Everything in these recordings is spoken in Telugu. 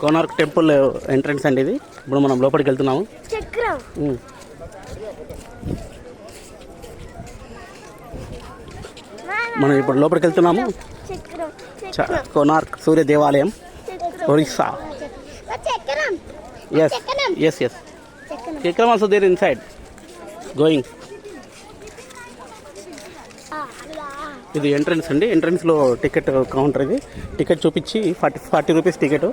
కోనార్క్ టెంపుల్ ఎంట్రన్స్ అండి ఇది. ఇప్పుడు మనం లోపలికి వెళ్తున్నాము. మనం ఇప్పుడు లోపలికి వెళ్తున్నాము. కోనార్క్ సూర్య దేవాలయం. ఒరిస్సా. ఎస్ ఎస్ ఎస్ చక్రం. Also there inside going ఇది ఎంట్రన్స్ అండి. ఎంట్రన్స్లో టికెట్ కౌంటర్ ఇది. టికెట్ చూపించి ఫార్టీ ఫార్టీ రూపీస్ టికెట్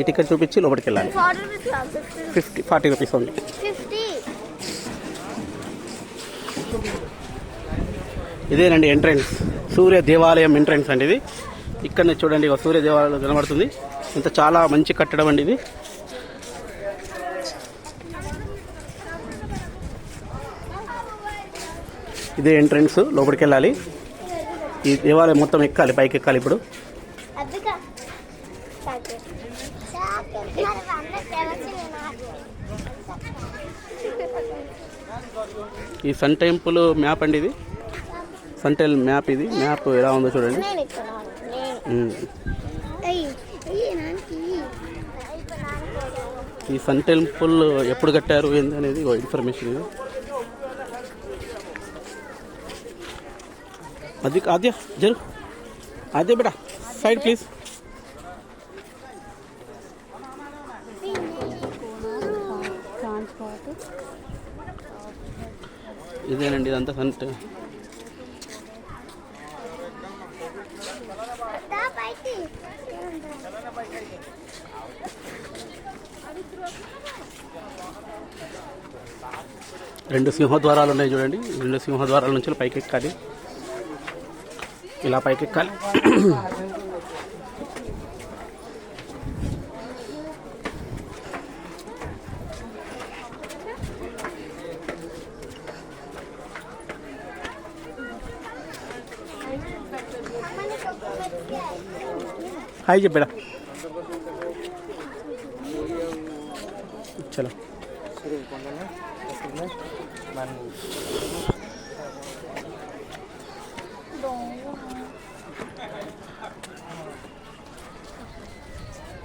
ఈ టికెట్ చూపించి లోపలికి వెళ్ళాలి. Fifty forty rupees only. ఇదేనండి ఎంట్రన్స్ సూర్య దేవాలయం ఎంట్రన్స్ అండి ఇది. ఇక్కడనే చూడండి సూర్య దేవాలయం కనబడుతుంది. ఇంత చాలా మంచి కట్టడం అండి ఇది. ఇదే ఎంట్రన్స్ లోపలికి వెళ్ళాలి ఈ దేవాలయం మొత్తం ఎక్కాలి పైకి ఎక్కాలి ఇప్పుడు. ఈ సన్ టెంపుల్ మ్యాప్ అండి ఇది? సన్ టెల్ మ్యాప్ ఇది. మ్యాప్ ఎలా ఉందో చూడండి. ఈ సన్ టెంపుల్ ఎప్పుడు కట్టారు ఏంది అనేది ఓ ఇన్ఫర్మేషన్. అది ఆద్య జరు. ఆద్య బేటా సైడ్ ప్లీజ్ ఇదేనండి ఇదంతా సన్ రెండు సింహద్వారాలు ఉన్నాయి చూడండి. రెండు సింహద్వారాల నుంచి పైకి ఎక్కాలి ఇలా పైకి ఎక్కాలి హాయ్ చెప్పాడా చలో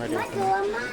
Mari. Mari, Mama.